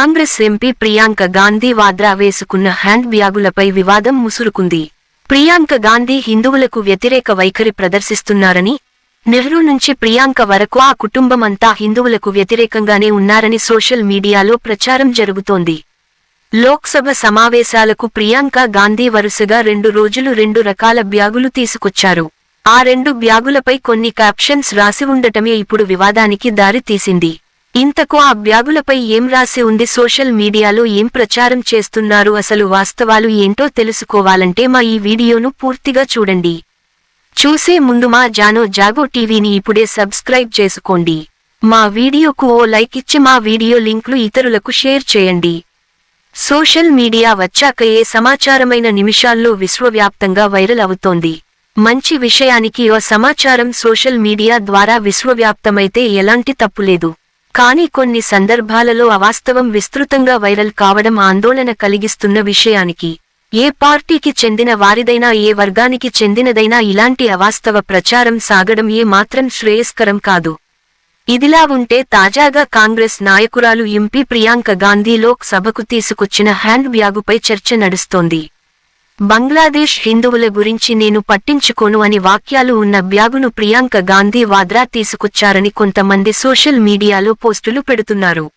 Congress MP Priyanka Gandhi Vadra వేసుకున్న hand బ్యాగులపై వివాదం ముసురుకుంది. ప్రియాంక గాంధీ హిందువులకు వ్యతిరేక వైఖరి ప్రదర్శిస్తున్నారని నెహ్రూ నుంచి ప్రియాంక వరకు ఆ కుటుంబమంతా హిందువులకు వ్యతిరేకంగానే ఉన్నారని సోషల్ మీడియాలో ప్రచారం జరుగుతోంది. లోక్సభ సమావేశాలకు ప్రియాంక గాంధీ వరుసగా రెండు రోజులు రెండు రకాల బ్యాగులు తీసుకొచ్చారు. ఆ రెండు బ్యాగులపై కొన్ని క్యాప్షన్స్ రాసి ఉండటమే ఇప్పుడు వివాదానికి దారి తీసింది ఇంతకు ఆ బ్యాగులపై ఏం రాసి ఉంది? సోషల్ మీడియాలో ఏం ప్రచారం చేస్తున్నారు? అసలు వాస్తవాలు ఏంటో తెలుసుకోవాలంటే మా ఈ వీడియోను పూర్తిగా చూడండి. చూసే ముందు మా జానో జాగో టీవీని ఇప్పుడే సబ్స్క్రైబ్ చేసుకోండి. మా వీడియోకు ఓ లైక్ ఇచ్చి మా వీడియో లింక్లు ఇతరులకు షేర్ చేయండి. సోషల్ మీడియా వచ్చాక ఏ సమాచారమైన నిమిషాల్లో విశ్వవ్యాప్తంగా వైరల్ అవుతోంది? మంచి విషయానికి ఓ సమాచారం సోషల్ మీడియా ద్వారా విశ్వవ్యాప్తమైతే ఎలాంటి తప్పులేదు కానీ కొన్ని సందర్భాలలో అవాస్తవం విస్తృతంగా వైరల్ కావడం ఆందోళన కలిగిస్తున్న విషయానికి ఏ పార్టీకి చెందిన వారిదైనా ఏ వర్గానికి చెందినదైనా ఇలాంటి అవాస్తవ ప్రచారం సాగడం ఏ మాత్రం శ్రేయస్కరం కాదు. ఇదిలా ఉంటే తాజాగా కాంగ్రెస్ నాయకురాలు ఎంపీ ప్రియాంక గాంధీ లోక్ సభకు తీసుకొచ్చిన హ్యాండ్ బ్యాగుపై చర్చ నడుస్తోంది. బంగ్లాదేశ్ హిందువుల గురించి నేను పట్టించుకోను అని వాక్యాలు ఉన్న బ్యాగును ప్రియాంక గాంధీ వాద్రా తీసుకొచ్చారని కొంతమంది సోషల్ మీడియాలో పోస్టులు పెడుతున్నారు.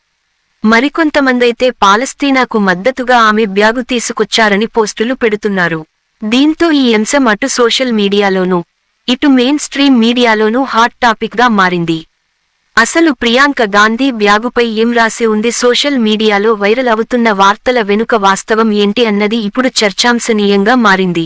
మరికొంతమందైతే పాలస్తీనాకు మద్దతుగా ఆమె బ్యాగు తీసుకొచ్చారని పోస్టులు పెడుతున్నారు. దీంతో ఈ అంశం అటు సోషల్ మీడియాలోనూ ఇటు మెయిన్ స్ట్రీమ్ మీడియాలోనూ హాట్ టాపిక్గా మారింది. అసలు ప్రియాంక గాంధీ బ్యాగుపై ఏం రాసి ఉంది? సోషల్ మీడియాలో వైరల్ అవుతున్న వార్తల వెనుక వాస్తవం ఏంటి అన్నది ఇప్పుడు చర్చాంశనీయంగా మారింది.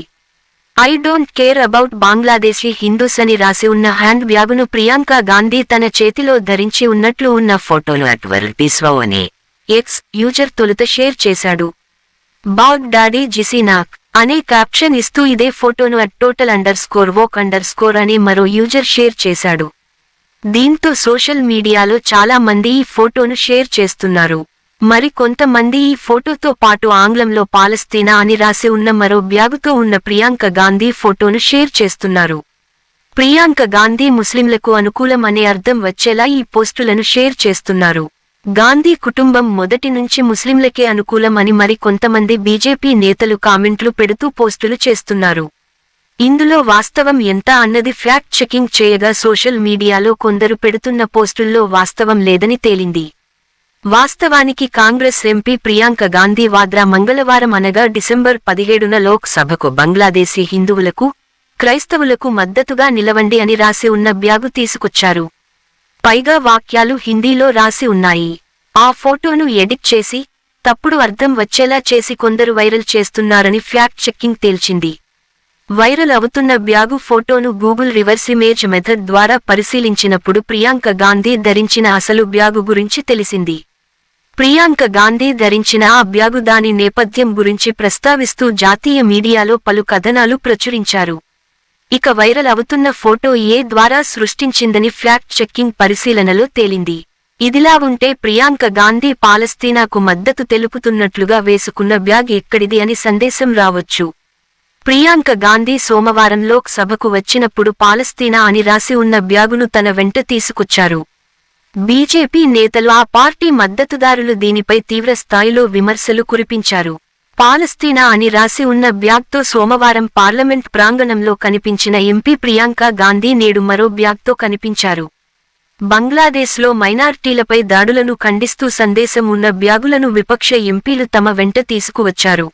I don't care about Bangladeshi Hindus అని రాసి ఉన్న హ్యాండ్ బ్యాగును ప్రియాంక గాంధీ తన చేతిలో ధరించి ఉన్నట్లు ఉన్న ఫోటోను అట్వర్టీస్వో అనే ఎక్స్ యూజర్ తొలుత షేర్ చేశాడు. బాగ్ డాడీ జిసినాక్ అనే క్యాప్షన్ ఇస్తూ ఇదే ఫోటోను at total underscore woke underscore అని మరో యూజర్ షేర్ చేశాడు. దీంతో సోషల్ మీడియాలో చాలా మంది ఈ ఫోటోను షేర్ చేస్తున్నారు. మరి కొంతమంది ఈ ఫోటోతో పాటు ఆంగ్లంలో పాలస్తీనా అని రాసి ఉన్న మరో బ్యాగుతో ఉన్న ప్రియాంక గాంధీ ఫోటోను షేర్ చేస్తున్నారు. ప్రియాంక గాంధీ ముస్లింలకు అనుకూలం అనే అర్థం వచ్చేలా ఈ పోస్టులను షేర్ చేస్తున్నారు. గాంధీ కుటుంబం మొదటి నుంచి ముస్లింలకే అనుకూలం అని మరి కొంతమంది బీజేపీ నేతలు కామెంట్లు పెడుతూ పోస్టులు చేస్తున్నారు. ఇందులో వాస్తవం ఎంత అన్నది ఫ్యాక్ట్ చెకింగ్ చేయగా సోషల్ మీడియాలో కొందరు పెడుతున్న పోస్టుల్లో వాస్తవం లేదని తేలింది. వాస్తవానికి కాంగ్రెస్ ఎంపీ ప్రియాంక గాంధీ వాద్రా మంగళవారం అనగా డిసెంబర్ పదిహేడున లోక్ సభకు బంగ్లాదేశీ హిందువులకు క్రైస్తవులకు మద్దతుగా నిలవండి అని రాసి ఉన్న బ్యాగు తీసుకొచ్చారు. పైగా వాక్యాలు హిందీలో రాసి ఉన్నాయి. ఆ ఫోటోను ఎడిట్ చేసి తప్పుడు అర్థం వచ్చేలా చేసి కొందరు వైరల్ చేస్తున్నారని ఫ్యాక్ట్ చెక్కింగ్ తేల్చింది. వైరల్ అవుతున్న బ్యాగు ఫోటోను గూగుల్ రివర్స్ ఇమేజ్ మెథడ్ ద్వారా పరిశీలించినప్పుడు ప్రియాంక గాంధీ ధరించిన అసలు బ్యాగు గురించి తెలిసింది. ప్రియాంక గాంధీ ధరించిన ఆ బ్యాగు దాని నేపథ్యం గురించి ప్రస్తావిస్తూ జాతీయ మీడియాలో పలు కథనాలు ప్రచురించారు. ఇక వైరల్ అవుతున్న ఫోటో ఏ ద్వారా సృష్టించిందని ఫ్యాక్ట్ చెక్కింగ్ పరిశీలనలో తేలింది. ఇదిలా ఉంటే ప్రియాంక గాంధీ పాలస్తీనాకు మద్దతు తెలుపుతున్నట్లుగా వేసుకున్న బ్యాగ్ ఎక్కడిది అని సందేశం రావచ్చు. ప్రియాంక గాంధీ సోమవారం లోక్ సభకు వచ్చినప్పుడు పాలస్తీనా అని రాసి ఉన్న బ్యాగును తన వెంట తీసుకొచ్చారు. బీజేపీ నేతలు ఆ పార్టీ మద్దతుదారులు దీనిపై తీవ్ర స్థాయిలో విమర్శలు కురిపించారు. పాలస్తీనా అని రాసి ఉన్న బ్యాగ్తో సోమవారం పార్లమెంట్ ప్రాంగణంలో కనిపించిన ఎంపీ ప్రియాంక గాంధీ నేడు మరో బ్యాగ్తో కనిపించారు. బంగ్లాదేశ్లో మైనార్టీలపై దాడులను ఖండిస్తూ సందేశం ఉన్న బ్యాగులను విపక్ష ఎంపీలు తమ వెంట తీసుకువచ్చారు.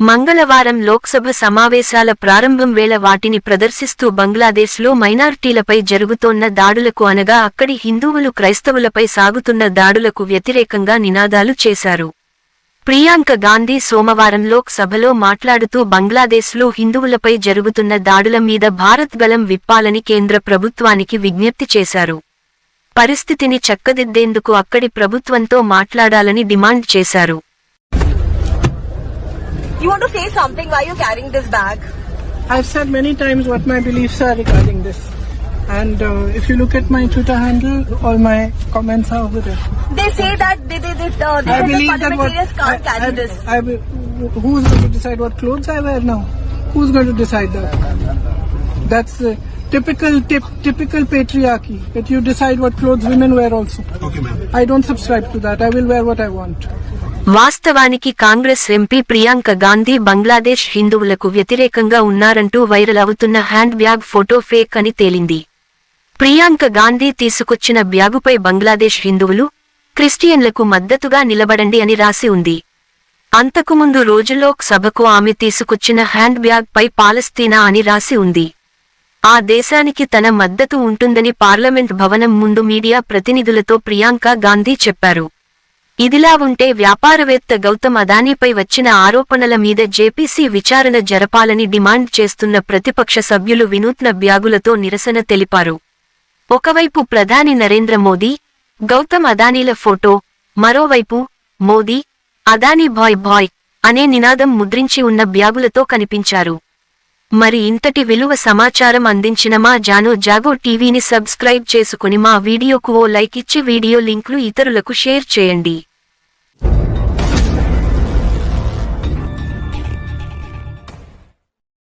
మంగళవారం లోక్సభ సమావేశాల ప్రారంభం వేళ వాటిని ప్రదర్శిస్తూ బంగ్లాదేశ్లో మైనార్టీలపై జరుగుతోన్న దాడులకు అనగా అక్కడి హిందువులు క్రైస్తవులపై సాగుతున్న దాడులకు వ్యతిరేకంగా నినాదాలు చేశారు. ప్రియాంక గాంధీ సోమవారం లోక్ సభలో మాట్లాడుతూ బంగ్లాదేశ్లో హిందువులపై జరుగుతున్న దాడుల మీద భారత్ గలం విప్పాలని కేంద్ర ప్రభుత్వానికి విజ్ఞప్తి చేశారు. పరిస్థితిని చక్కదిద్దేందుకు అక్కడి ప్రభుత్వంతో మాట్లాడాలని డిమాండ్ చేశారు. You want to say something? Why are you carrying this bag? I've said many times what my beliefs are regarding this. And uh, if you look at my Twitter handle, all my comments are over there. They say that they, they, they, uh, they I say believe the that what can't I- carry I- this. I be- who's going to decide what clothes I wear now? Who's going to decide that? That's uh, typical tip, typical patriarchy that you decide what clothes women wear also. Okay, ma'am. I don't subscribe to that. I will wear what I want. వాస్తవానికి Congress MP Priyanka Gandhi Bangladesh హిందువులకు వ్యతిరేకంగా ఉన్నారంటూ viral అవుతున్న hand bag photo fake అని తేలింది. ప్రియాంక గాంధీ తీసుకొచ్చిన బ్యాగుపై బంగ్లాదేశ్ హిందువులు క్రిస్టియన్లకు మద్దతుగా నిలబడండి అని రాసి ఉంది. అంతకుముందు రోజుల్లో సభకు ఆమె తీసుకొచ్చిన హ్యాండ్ బ్యాగ్ పై పాలస్తీనా అని రాసి ఉంది. ఆ దేశానికి తన మద్దతు ఉంటుందని పార్లమెంట్ భవనం ముందు మీడియా ప్రతినిధులతో ప్రియాంక గాంధీ చెప్పారు. ఇదిలా ఉంటే వ్యాపారవేత్త గౌతమ్ అదానీపై వచ్చిన ఆరోపణల మీద జేపీసీ విచారణ జరపాలని డిమాండ్ చేస్తున్న ప్రతిపక్ష సభ్యులు వినూత్న బ్యాగులతో నిరసన తెలిపారు. ఒకవైపు ప్రధాని నరేంద్ర మోదీ గౌతమ్ అదానీల ఫోటో మరోవైపు మోదీ అదానీ బాయ్ బాయ్ అనే నినాదం ముద్రించి ఉన్న బ్యాగులతో కనిపించారు. మరి ఇంతటి విలువ సమాచారం అందించిన మా జానో జాగో టీవీని సబ్స్క్రైబ్ చేసుకుని మా వీడియోకు ఓ లైక్ ఇచ్చి వీడియో లింక్లు ఇతరులకు షేర్ చేయండి.